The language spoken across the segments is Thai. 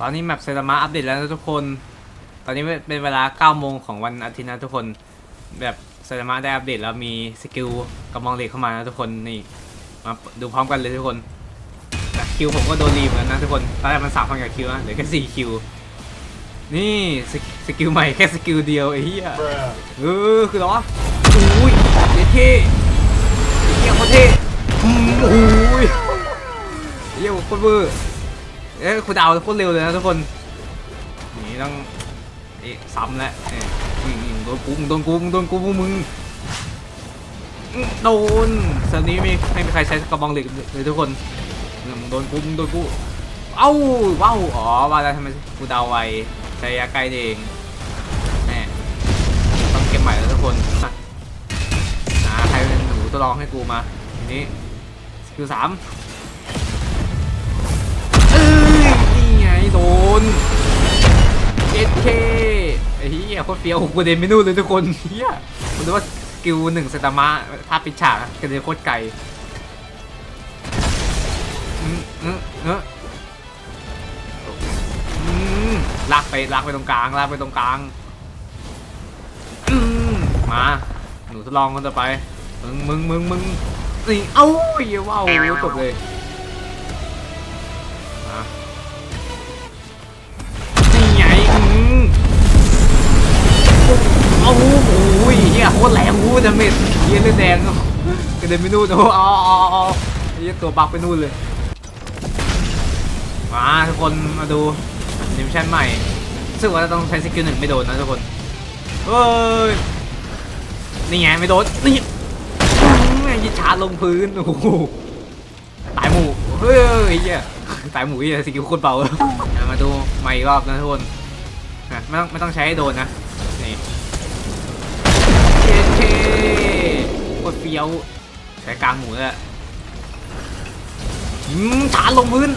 ตอนนี้แมปเซรามะอัปเดตแล้วนะทุกคน ตอนนี้เป็นเวลา9โมงของวันอาทิตย์นะทุกคน แบบเซรามะได้อัปเดตแล้วมีสกิลกระบองเหล็กเข้ามานะทุกคนนี่มาดูพร้อมกันเลยทุกคนแต่คิวผมก็โดนรีบเหมือนกันนะทุกคนตอนแรกมันสามพันกว่าคิวนะเหลือแค่สี่คิวนี่สกสกิลใหม่แค่สกิลเดียวไอ้เหี้ย Bruh. เออคือเหรออุ้ยเท่เท่เฮียโคตรเท่อืมโอ้ยเฮียโคตรเวอร์ เอ้ยคุณดาวโคตรเร็วเลยนะทุกคนนี่ต้องเอ๊ะซ้ำแล้วเอ๊ะมอืมโดนกูมึงโดนกูมึงโดนกูมึงมึงโดนเซอร์นี้ไม่ไม่มีใครใช้กระบองเหล็กเลยทุกคนอืมโดนกูมึงโดนกูเอ้าว้าวอ๋อว่าแล้วทำไมกูดาวไวใช้ระยะใกล้เองแม่ต้องเก็บใหม่แล้วทุกคนอะอ่าใครเป็นหนูตัวรองให้กูมาทีนี้สกิลสาม เหี้ยโคตรเฟี้ยวกูเดนไม่นู่นเลยทุกคนเหี้ยมันรู้ว่าสกิลหนึ่งเซตามะถ้าปิดฉากกระเด็นโคตรไกลอืมอืมเอออืมลากไปลากไปตรงกลางลากไปตรงกลางอืมมา หนูทดลองกันต่อไป มึงมึงมึงมึงนี่เอ้าเยว้าวจบเลย ดดาเมจเฮียเลือดแดงกระเด็นไปนู่นโอ้อ๋ออ๋ออ๋อเฮียตัวบักไปนู่นเลย มาทุกคนมาดูนิมชั่นใหม่รู้สึกว่าจะต้องใช้สกิลหนึ่งไม่โดนนะทุกคนเฮ้ย นี่ไงไม่โดน นี่ยิงชาลงพื้น โอ้โห ตายหมู่เฮ้ยเหี้ยตายหมู่เฮ้ยสกิลโคตรเบามาดูใหม่อีกรอบนะทุกคนไม่ต้องไม่ต้องใช้ให้โดนนะ นี่ ฟี้ยวใช้กลางหมูเลยอะอืมชาร์จลงพื้น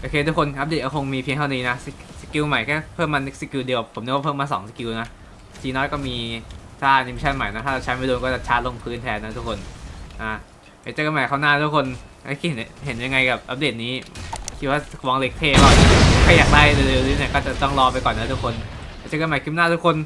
โอเคทุกคนอัปเดตก็คงมีเพียงเท่านี้นะสกสกิลใหม่แค่เพิ่มมาสกิลเดียวผมนึกว่าเพิ่มมาสองสกิลนะจีน้อยก็มีถ้าอนิเมชันใหม่นะถ้าใช้ไม่โดนก็จะชาร์จลงพื้นแทนนะทุกคนอะเดี๋ยวเจอกันใหม่คราวหน้าทุกคนไอ้คิดเห็นยังไงกับอัปเดตนี้คิดว่าวองเหล็กเท่ป่ะใครอยากได้เร็วๆนี้เนี่ยก็จะต้องรอไปก่อนนะทุกคนเดี๋ยวเจอกันใหม่คลิปหน้าทุกคน